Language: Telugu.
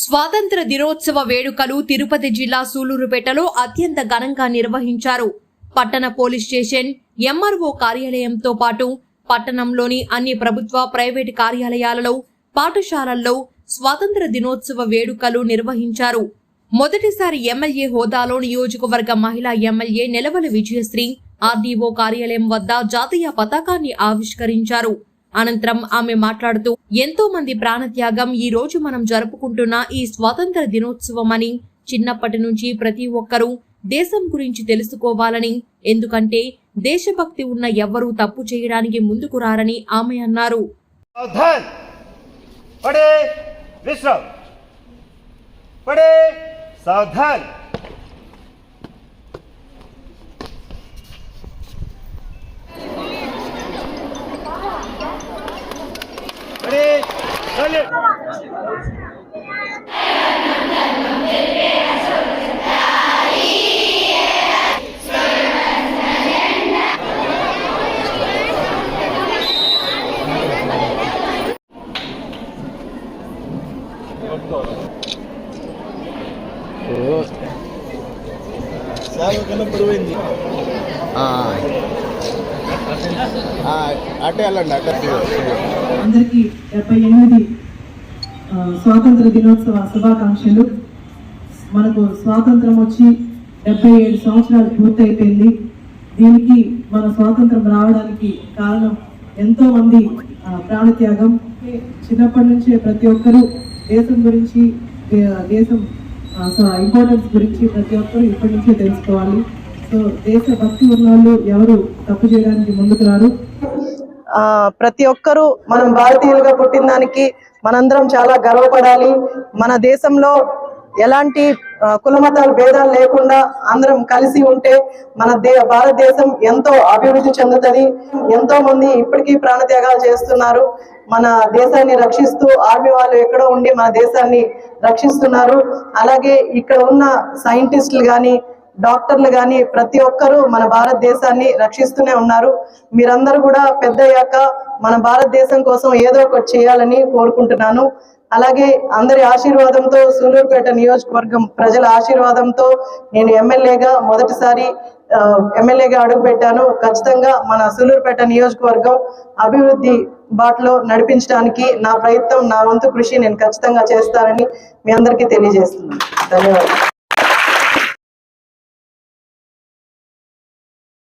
స్వాతంత్ర దినోత్సవ వేడుకలు తిరుపతి జిల్లా సూలూరుపేటలో అత్యంత ఘనంగా నిర్వహించారు. పట్టణ పోలీస్ స్టేషన్ ఎంఆర్ఓ కార్యాలయంతో పాటు పట్టణంలోని అన్ని ప్రభుత్వ ప్రైవేటు కార్యాలయాలలో పాఠశాలల్లో స్వాతంత్ర దినోత్సవ వేడుకలు నిర్వహించారు. మొదటిసారి ఎమ్మెల్యే హోదాలో నియోజకవర్గ మహిళా ఎమ్మెల్యే నిలవల విజయశ్రీ ఆర్డీఓ కార్యాలయం వద్ద జాతీయ పతాకాన్ని ఆవిష్కరించారు. అనంతరం ఆమె మాట్లాడుతూ ఎంతో మంది ప్రాణత్యాగం ఈ రోజు మనం జరుపుకుంటున్న ఈ స్వాతంత్ర దినోత్సవం అని చిన్నప్పటి నుంచి ప్రతి ఒక్కరూ దేశం గురించి తెలుసుకోవాలని ఎందుకంటే దేశభక్తి ఉన్న ఎవ్వరూ తప్పు చేయడానికి ముందుకు రారని ఆమె అన్నారు. चले చాలా కనపడిపోయింది అటే వెళ్ళండి అటే. అందరికీ డెబ్బై ఎనిమిది స్వాతంత్ర దినోత్సవ శుభాకాంక్షలు. మనకు స్వాతంత్రం వచ్చి డెబ్బై ఏడు సంవత్సరాలు పూర్తయిపోయింది. దీనికి మన స్వాతంత్రం రావడానికి కారణం ఎంతో మంది ప్రాణత్యాగం. చిన్నప్పటి నుంచే ప్రతి ఒక్కరూ దేశం గురించి దేశం దేశం ఇంపార్టెన్స్ గురించి ప్రతి ఒక్కరూ ఇప్పటి నుంచే తెలుసుకోవాలి. సో దేశ భక్తి ఉన్న వాళ్ళు ఎవరు తప్పు చేయడానికి ముందుకు రారు. ప్రతి ఒక్కరూ మనం భారతీయులుగా పుట్టిన దానికి మనందరం చాలా గర్వపడాలి. మన దేశంలో ఎలాంటి కులమతాలు కులమతాల భేదాలు లేకుండా అందరం కలిసి ఉంటే మన దే భారతదేశం ఎంతో అభివృద్ధి చెందుతుంది. ఎంతో మంది ఇప్పటికీ ప్రాణత్యాగాలు చేస్తున్నారు. మన దేశాన్ని రక్షిస్తూ ఆర్మీ వాళ్ళు ఎక్కడో ఉండి మన దేశాన్ని రక్షిస్తున్నారు. అలాగే ఇక్కడ ఉన్న సైంటిస్టులు కానీ డాక్టర్లు కానీ ప్రతి ఒక్కరూ మన భారతదేశాన్ని రక్షిస్తూనే ఉన్నారు. మీరందరూ కూడా పెద్దయ్యాక మన భారతదేశం కోసం ఏదో ఒకటి చేయాలని కోరుకుంటున్నాను. అలాగే అందరి ఆశీర్వాదంతో సూలూరుపేట నియోజకవర్గం ప్రజల ఆశీర్వాదంతో నేను ఎమ్మెల్యేగా మొదటిసారి ఎమ్మెల్యేగా అడుగుపెట్టాను ఖచ్చితంగా మన సూలూరుపేట నియోజకవర్గం అభివృద్ధి బాటలో నడిపించడానికి నా ప్రయత్నం నా వంతు కృషి నేను ఖచ్చితంగా చేస్తానని మీ అందరికీ తెలియజేస్తున్నాను. ధన్యవాదాలు.